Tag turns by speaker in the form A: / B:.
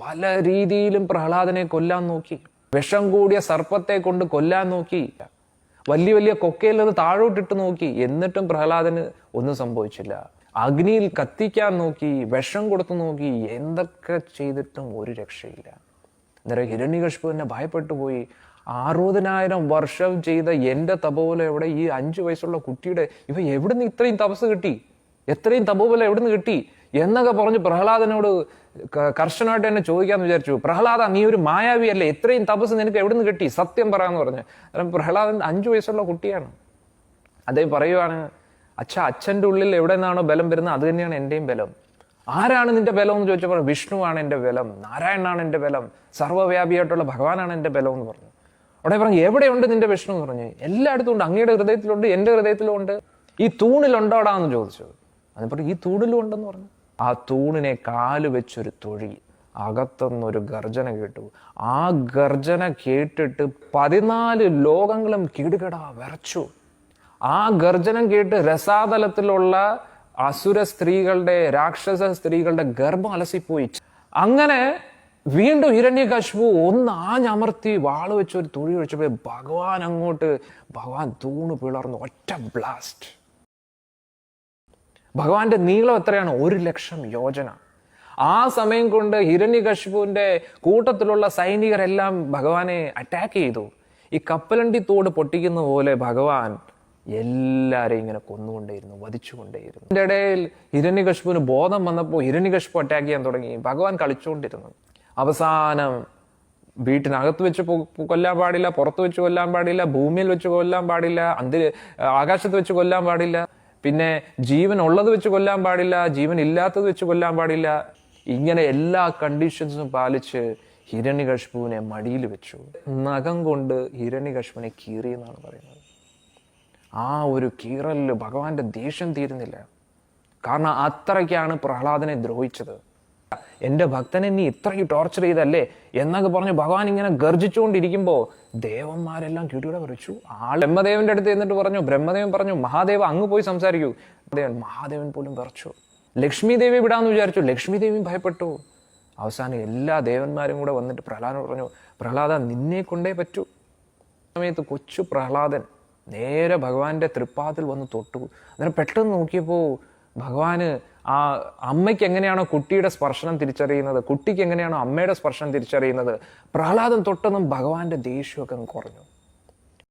A: പല രീതിയിലും പ്രഹ്ലാദനെ കൊല്ലാൻ നോക്കി. വിഷം കൂടിയ സർപ്പത്തെ കൊണ്ട് കൊല്ലാൻ നോക്കി. വലിയ വലിയ കൊക്കയിൽ നിന്ന് താഴോട്ടിട്ട് നോക്കി. എന്നിട്ടും പ്രഹ്ലാദന് ഒന്നും സംഭവിച്ചില്ല. അഗ്നിയിൽ കത്തിക്കാൻ നോക്കി. വിഷം കൊടുത്തു നോക്കി. എന്തൊക്കെ ചെയ്തിട്ടും ഒരു രക്ഷയില്ല. അന്നേരം ഹിരണ്യകശിപു എന്നെ ഭയപ്പെട്ടു പോയി. അറുപതിനായിരം വർഷം ചെയ്ത എന്റെ തപോല എവിടെ ഈ അഞ്ചു വയസ്സുള്ള കുട്ടിയുടെ ഇവ എവിടുന്ന് ഇത്രയും തപസ് കിട്ടി? എത്രയും തപോല എവിടുന്ന് കിട്ടി? എന്നൊക്കെ പറഞ്ഞ് പ്രഹ്ലാദനോട് കർശനമായിട്ട് എന്നെ ചോദിക്കാന്ന് വിചാരിച്ചു. പ്രഹ്ലാദ നീ ഒരു മായാവി അല്ലേ എത്രയും തപസ് നിനക്ക് എവിടുന്ന് കിട്ടി? സത്യം പറയാന്ന് പറഞ്ഞു. കാരണം പ്രഹ്ലാദൻ അഞ്ചു വയസ്സുള്ള കുട്ടിയാണ്. അദ്ദേഹം പറയുവാണ് അച്ഛ അച്ഛന്റെ ഉള്ളിൽ എവിടെ നിന്നാണോ ബലം വരുന്നത് അത് തന്നെയാണ് എന്റെയും ബലം. ആരാണ് നിന്റെ ബലം? എന്ന് ചോദിച്ചപ്പോൾ വിഷ്ണുവാണ് എന്റെ ബലം. നാരായണനാണ് എന്റെ ബലം. സർവവ്യാപിയായിട്ടുള്ള ഭഗവാനാണ് എന്റെ ബലം എന്ന് പറഞ്ഞു. അവിടെ പറഞ്ഞു എവിടെയുണ്ട് നിന്റെ വിഷ്ണു? എന്ന് പറഞ്ഞു. എല്ലായിടത്തും ഉണ്ട്. അങ്ങയുടെ ഹൃദയത്തിലുണ്ട് എന്റെ ഹൃദയത്തിലുണ്ട് ഈ തൂണിലുണ്ടോടാ എന്ന് ചോദിച്ചു. അതിന് പറഞ്ഞു ഈ തൂണിലും ഉണ്ടെന്ന് പറഞ്ഞു. ആ തൂണിനെ കാൽ വെച്ചൊരു തൊഴി അകത്തുനിന്നൊരു ഗർജന കേട്ടു. ആ ഗർജന കേട്ടിട്ട് പതിനാല് ലോകങ്ങളും കിടുകടാ വിറച്ചു. ആ ഗർജനം കേട്ട് രസാതലത്തിലുള്ള അസുര സ്ത്രീകളുടെ രാക്ഷസ സ്ത്രീകളുടെ ഗർഭം അലസിപ്പോയി. അങ്ങനെ വീണ്ടും ഹിരണ്യകശിപു ഒന്ന് ആഞ്ഞമർത്തി വാൾ വെച്ച് ഒരു തുഴി ഒഴിച്ചപ്പോൾ ഭഗവാൻ അങ്ങോട്ട് ഭഗവാൻ തൂണ് പിളർന്നു ഒറ്റ ബ്ലാസ്റ്റ് ഭഗവാന്റെ നീളം എത്രയാണ്? ഒരു ലക്ഷം യോജന. ആ സമയം കൊണ്ട് ഹിരണ്യകശിപുവിന്റെ കൂട്ടത്തിലുള്ള സൈനികരെല്ലാം ഭഗവാനെ അറ്റാക്ക് ചെയ്തു. ഈ കപ്പലണ്ടി തോട് പൊട്ടിക്കുന്ന പോലെ ഭഗവാൻ എല്ലാരെയും ഇങ്ങനെ കൊന്നുകൊണ്ടേയിരുന്നു വധിച്ചുകൊണ്ടേയിരുന്നു. ഇതിന്റെ ഇടയിൽ ഹിരണ്യകശിപുവിന് ബോധം വന്നപ്പോൾ ഹിരണ്യകശിപു അറ്റാക്ക് ചെയ്യാൻ തുടങ്ങി. ഭഗവാൻ കളിച്ചുകൊണ്ടിരുന്നു. അവസാനം വീട്ടിനകത്ത് വെച്ച് കൊല്ലാൻ പാടില്ല പുറത്ത് വെച്ച് കൊല്ലാൻ പാടില്ല ഭൂമിയിൽ വെച്ച് കൊല്ലാൻ പാടില്ല അന്തി ആകാശത്ത് വെച്ച് കൊല്ലാൻ പാടില്ല. പിന്നെ ജീവൻ ഉള്ളത് വെച്ച് കൊല്ലാൻ പാടില്ല ജീവൻ ഇല്ലാത്തത് വെച്ച് കൊല്ലാൻ പാടില്ല. ഇങ്ങനെ എല്ലാ കണ്ടീഷൻസും പാലിച്ച് ഹിരണ്യകശിപുവിനെ മടിയിൽ വെച്ചു. നഖം കൊണ്ട് ഹിരണ്യകശിപുവിനെ കീറി എന്നാണ് പറയുന്നത്. ആ ഒരു കീറലിൽ ഭഗവാന്റെ ദേഷ്യം തീരുന്നില്ല. കാരണം അത്രയ്ക്കാണ് പ്രഹ്ലാദനെ ദ്രോഹിച്ചത്. എന്റെ ഭക്തനെ നീ ഇത്രയ്ക്ക് ടോർച്ചർ ചെയ്തല്ലേ? എന്നൊക്കെ പറഞ്ഞ് ഭഗവാൻ ഇങ്ങനെ ഗർജിച്ചുകൊണ്ടിരിക്കുമ്പോൾ ദേവന്മാരെല്ലാം കിടിയുടെ പറിച്ചു ആൾ ബ്രഹ്മദേവന്റെ അടുത്ത് എന്നിട്ട് പറഞ്ഞു ബ്രഹ്മദേവൻ പറഞ്ഞു മഹാദേവ അങ്ങ് പോയി സംസാരിക്കൂ. ദേവൻ മഹാദേവൻ പോലും വിറച്ചു. ലക്ഷ്മി ദേവി വിടാന്ന് വിചാരിച്ചു? ലക്ഷ്മി ദേവിയും ഭയപ്പെട്ടു. അവസാനം എല്ലാ ദേവന്മാരും കൂടെ വന്നിട്ട് പ്രഹ്ലാദൻ പറഞ്ഞു പ്രഹ്ലാദ നിന്നെ കൊണ്ടേ പറ്റൂ. സമയത്ത് കൊച്ചു പ്രഹ്ലാദൻ നേരെ ഭഗവാന്റെ തൃപ്പാതിൽ വന്ന് തൊട്ടു. അന്നേരം പെട്ടെന്ന് നോക്കിയപ്പോൾ ഭഗവാന് ആ അമ്മയ്ക്ക് എങ്ങനെയാണോ കുട്ടിയുടെ സ്പർശനം തിരിച്ചറിയുന്നത്? കുട്ടിക്ക് എങ്ങനെയാണോ അമ്മയുടെ സ്പർശനം തിരിച്ചറിയുന്നത്? പ്രഹ്ലാദം തൊട്ടൊന്നും ഭഗവാന്റെ ദേഷ്യമൊക്കെ കുറഞ്ഞു.